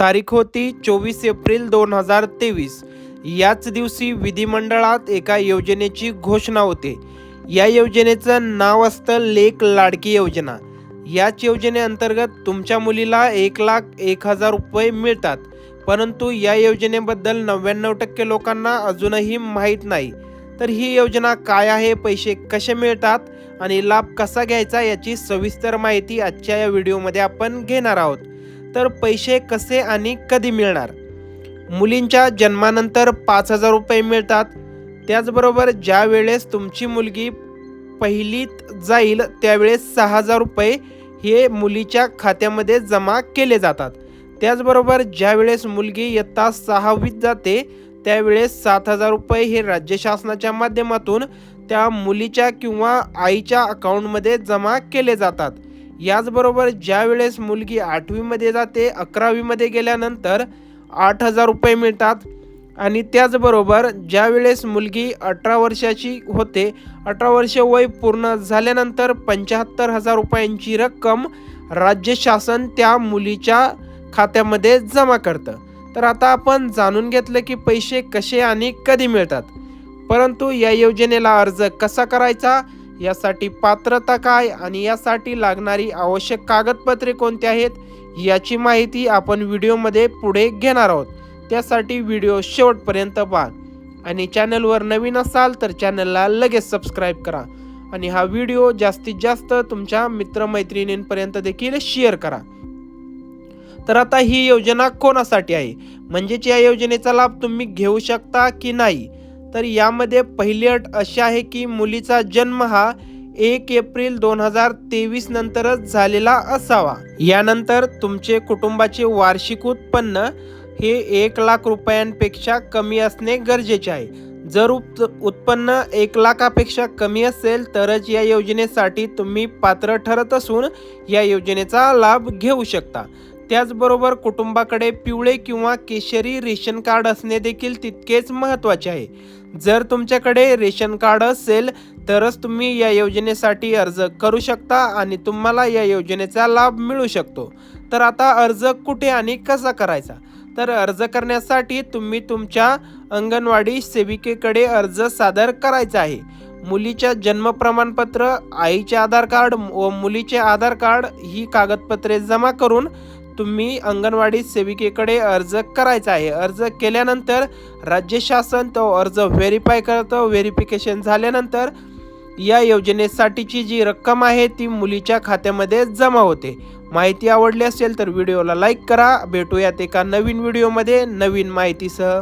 तारीख होती चोवीस एप्रिल दोन हजार तेवीस. याच दिवशी विधिमंडळात एका योजनेची घोषणा होते. या योजनेचं नाव असतं लेक लाडकी योजना. याच योजनेअंतर्गत तुमच्या मुलीला एक लाख एक हजार रुपये मिळतात. परंतु या योजनेबद्दल नव्याण्णव टक्के लोकांना अजूनही माहीत नाही. तर ही योजना काय आहे? पैसे कसे मिळतात? आणि लाभ कसा घ्यायचा? याची सविस्तर माहिती आजच्या या व्हिडिओमध्ये आपण घेणार आहोत. तर पैसे कसे आणि कधी मिळणार? मुलींच्या जन्मानंतर पाच हजार रुपये मिळतात. त्याचबरोबर ज्या वेळेस तुमची मुलगी पहिलीत जाईल त्यावेळेस सहा हजार रुपये हे मुलीच्या खात्यामध्ये जमा केले जातात. त्याचबरोबर ज्या वेळेस मुलगी इयत्ता सहावीत जाते त्यावेळेस सात हजार रुपये हे राज्य शासनाच्या माध्यमातून त्या मुलीच्या किंवा आईच्या अकाउंटमध्ये जमा केले जातात. याचबरोबर ज्या वेळेस मुलगी आठवीमध्ये जाते अकरावीमध्ये गेल्यानंतर आठ हजार रुपये मिळतात. आणि त्याचबरोबर ज्या वेळेस मुलगी अठरा वर्षाची होते अठरा वर्ष वय पूर्ण झाल्यानंतर पंच्याहत्तर हजार रुपयांची रक्कम राज्य शासन त्या मुलीच्या खात्यामध्ये जमा करतं. तर आता आपण जाणून घेतलं की पैसे कसे आणि कधी मिळतात. परंतु या योजनेला अर्ज कसा करायचा? यासाठी पात्रता काय आणि यासाठी लागणारी आवश्यक कागदपत्रे कोणती आहेत याची माहिती आपण व्हिडिओमध्ये पुढे घेणार आहोत. त्यासाठी व्हिडिओ शेवटपर्यंत पहा. आणि चॅनलवर नवीन असाल तर चॅनलला लगेच सबस्क्राईब करा. आणि हा व्हिडिओ जास्तीत जास्त तुमच्या मित्रमैत्रिणींपर्यंत देखील शेअर करा. तर आता ही योजना कोणासाठी आहे? म्हणजेच या योजनेचा लाभ तुम्ही घेऊ शकता की नाही? तर यामध्ये पहिली अट अशी आहे की मुलीचा जन्म हा एक एप्रिल दोन हजार तेवीस नंतरच झालेला असावा. यानंतर तुमचे कुटुंबाचे वार्षिक उत्पन्न हे एक लाख रुपयांपेक्षा कमी असणे गरजेचे आहे. जर उप उत्पन्न एक लाखापेक्षा कमी असेल तरच या योजनेसाठी तुम्ही पात्र ठरत असून या योजनेचा लाभ घेऊ शकता. त्याचबरोबर कुटुंबाकडे पिवळे किंवा केशरी रेशन कार्ड असणे देखील तितकेच महत्त्वाचे आहे. जर तुमच्याकडे रेशन कार्ड असेल तरच तुम्ही या योजनेसाठी अर्ज करू शकता आणि तुम्हाला या योजनेचा लाभ मिळू शकतो. तर आता अर्ज कुठे आणि कसा करायचा? तर अर्ज करण्यासाठी तुम्ही तुमच्या अंगणवाडी सेविकेकडे अर्ज सादर करायचा आहे. मुलीच्या जन्म प्रमाणपत्र आईचे आधार कार्ड व मुलीचे आधार कार्ड ही कागदपत्रे जमा करून तुम्ही अंगणवाडी सेविकेकडे अर्ज करायचा आहे. अर्ज केल्यानंतर राज्य शासन तो अर्ज व्हेरीफाय करतं. व्हेरिफिकेशन झाल्यानंतर या योजनेसाठीची जी रक्कम आहे ती मुलीच्या खात्यामध्ये जमा होते. माहिती आवडली असेल तर व्हिडिओला लाईक करा. भेटूयात एका नवीन व्हिडिओमध्ये. नवीन माहितीसह.